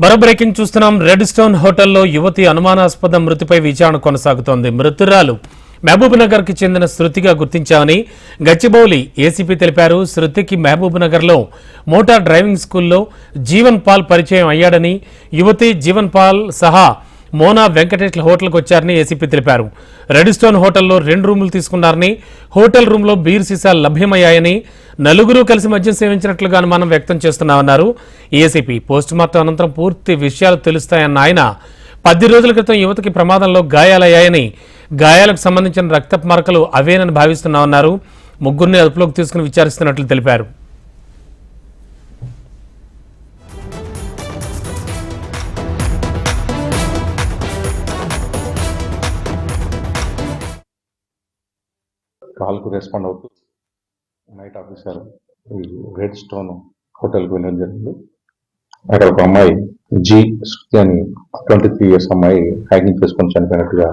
మరో బ్రేకింగ్ చూస్తున్నాం. Red stone హోటల్లో యువతి అనుమానాస్పద మృతిపై విచారణ కొనసాగుతోంది. మృతురాలు మహబూబ్నగర్కి చెందిన శృతిగా గుర్తించామని గచ్చిబౌలి ఏసీపీ తెలిపారు. శృతికి మహబూబ్నగర్లో మోటార్ డ్రైవింగ్ స్కూల్లో జీవన్ పాల్ పరిచయం అయ్యాడని యువతి జీవన్ పాల్ సహా మోనా వెంకటేష్ల హోటల్కి వచ్చారని ఏసీపీ తెలిపారు. రెడ్స్టోన్ హోటల్లో రెండు రూములు తీసుకున్నారని హోటల్ రూమ్లో బీర్ సీసాలు లభ్యమయ్యాయని నలుగురు కలిసి మద్యం సేవించినట్లుగా అనుమానం వ్యక్తం చేస్తున్నామన్నారు. ఏసీపీ పోస్టుమార్టం అనంతరం పూర్తి విషయాలు తెలుస్తాయన్న ఆయన పది రోజుల క్రితం యువతికి ప్రమాదంలో గాయాలయ్యాయని గాయాలకు సంబంధించిన రక్తపు మరకలు అవేనని భావిస్తున్నామన్నారు. ముగ్గురిని అదుపులోకి తీసుకుని విచారిస్తున్నట్లు తెలిపారు. కాల్కు రెస్పాండ్ అవుతూ నైట్ ఆఫీసర్ రెడ్ స్టోన్ హోటల్కి వెళ్ళడం జరిగింది. అక్కడ ఒక అమ్మాయి జి శృతి అని ట్వంటీ త్రీ ఇయర్స్ అమ్మాయి హ్యాకింగ్ చేసుకొని చనిపోయినట్టుగా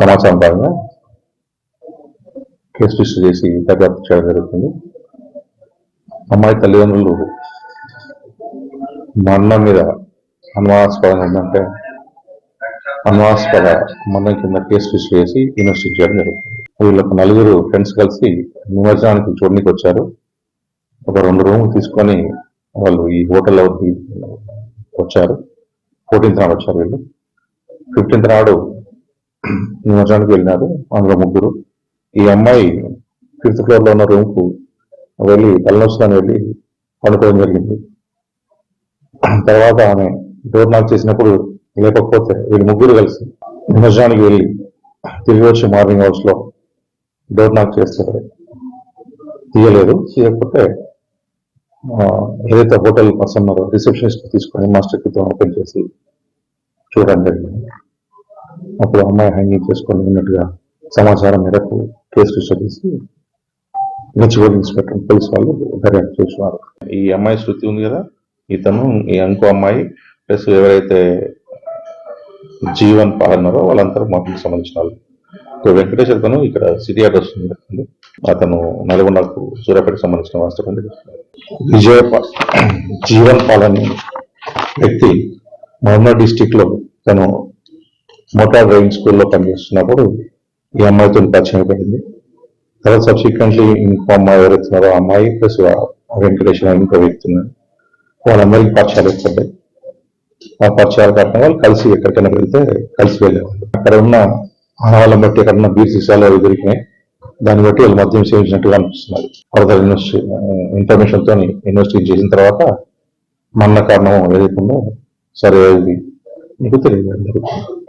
సమాచారం భాగంగా కేసు రిజిస్టర్ చేసి దర్యాప్తు చేయడం జరుగుతుంది. అమ్మాయి తల్లిదండ్రులు మరణం మీద అనుమానాస్పదంగా ఉందంటే అనుమానాస్పద మరణం కింద కేసు రిజిస్టర్ చేసి ఇన్వెస్టిగేట్ చేయడం జరుగుతుంది. వీళ్ళకు నలుగురు ఫ్రెండ్స్ కలిసి నిమజ్జనానికి చూడడానికి వచ్చారు. ఒక రెండు రూములు తీసుకొని వాళ్ళు ఈ హోటల్ వచ్చారు. ఫోర్టీన్త్ నాడు వచ్చారు వీళ్ళు. ఫిఫ్టీన్త్ నాడు నిమజ్జనానికి వెళ్ళినారు అందులో ముగ్గురు. ఈ అమ్మాయి ఫిఫ్త్ ఫ్లోర్లో ఉన్న రూమ్కు వెళ్ళి తలనొస్తాను వెళ్ళి పడుకోవడం జరిగింది. తర్వాత ఆమె డోర్ నాక్ చేసినప్పుడు లేకపోతే వీళ్ళు ముగ్గురు కలిసి నిమజ్జనానికి వెళ్ళి తిరిగి వచ్చి మార్నింగ్ అవర్స్లో డోర్ నాక్ చేస్తారు. తీయలేదు తీయకపోతే ఏదైతే హోటల్ పర్సన్ ఉన్నారో రిసెప్షనిస్ట్ తీసుకొని మాస్టర్కి ఓపెన్ చేసి చూడడం జరిగింది అప్పుడు అమ్మాయి హ్యాంగింగ్ చేసుకొని ఉన్నట్టుగా సమాచారం మేరకు కేసు రిజిస్టర్ చేసి గచ్చిబౌలి ఇన్స్పెక్టర్ పోలీస్ వాళ్ళు దర్యాప్తు చేస్తున్నారు. ఈ అమ్మాయి శృతి ఉంది కదా ఇతను ఈ ఇంకో అమ్మాయి ప్లస్ ఎవరైతే జీవన్ పాలన్నారో వాళ్ళందరూ మాకు సంబంధించిన వాళ్ళు. వెంకటేష్ అతను ఇక్కడ సిటీ అడ్రస్ ఉంది. అతను నల్గొండకు సూర్యాపేటకు సంబంధించిన వాస్తవం విజయ జీవన్ పాల్ అనే వ్యక్తి మహమ్మద్ డిస్టిక్లో తను మోటార్ డ్రైవింగ్ స్కూల్లో పనిచేస్తున్నప్పుడు ఈ అమ్మాయితో పరిచయం పడింది తర్వాత సబ్సిక్వెంట్లీ ఇంకో అమ్మాయి ఎవరైతున్నారో ఆ అమ్మాయి ప్లస్ వెంకటేష్ ఇంకో వ్యక్తి ఉన్నారు. వాళ్ళందరికీ పరిచయాలు ఏర్పడ్డాయి. ఆ పరిచయాల కారణంగా వాళ్ళు కలిసి ఎక్కడికైనా వెళ్తే కలిసి వెళ్ళేవాళ్ళు. అక్కడ ఉన్న ఆనవాళ్ళని బట్టి ఎక్కడన్నా బీర్ సీసాలు అవి దొరికినాయి దాన్ని బట్టి వాళ్ళు మద్యం సేవించినట్టుగా అనిపిస్తున్నారు. ఫర్దర్ ఇన్వెస్టి ఇన్ఫర్మేషన్తో ఇన్వెస్టిగేట్ చేసిన తర్వాత మన్న కారణం ఏదైతే ఉందో సరే అది మీకు తెలియజేయడం జరుగుతుంది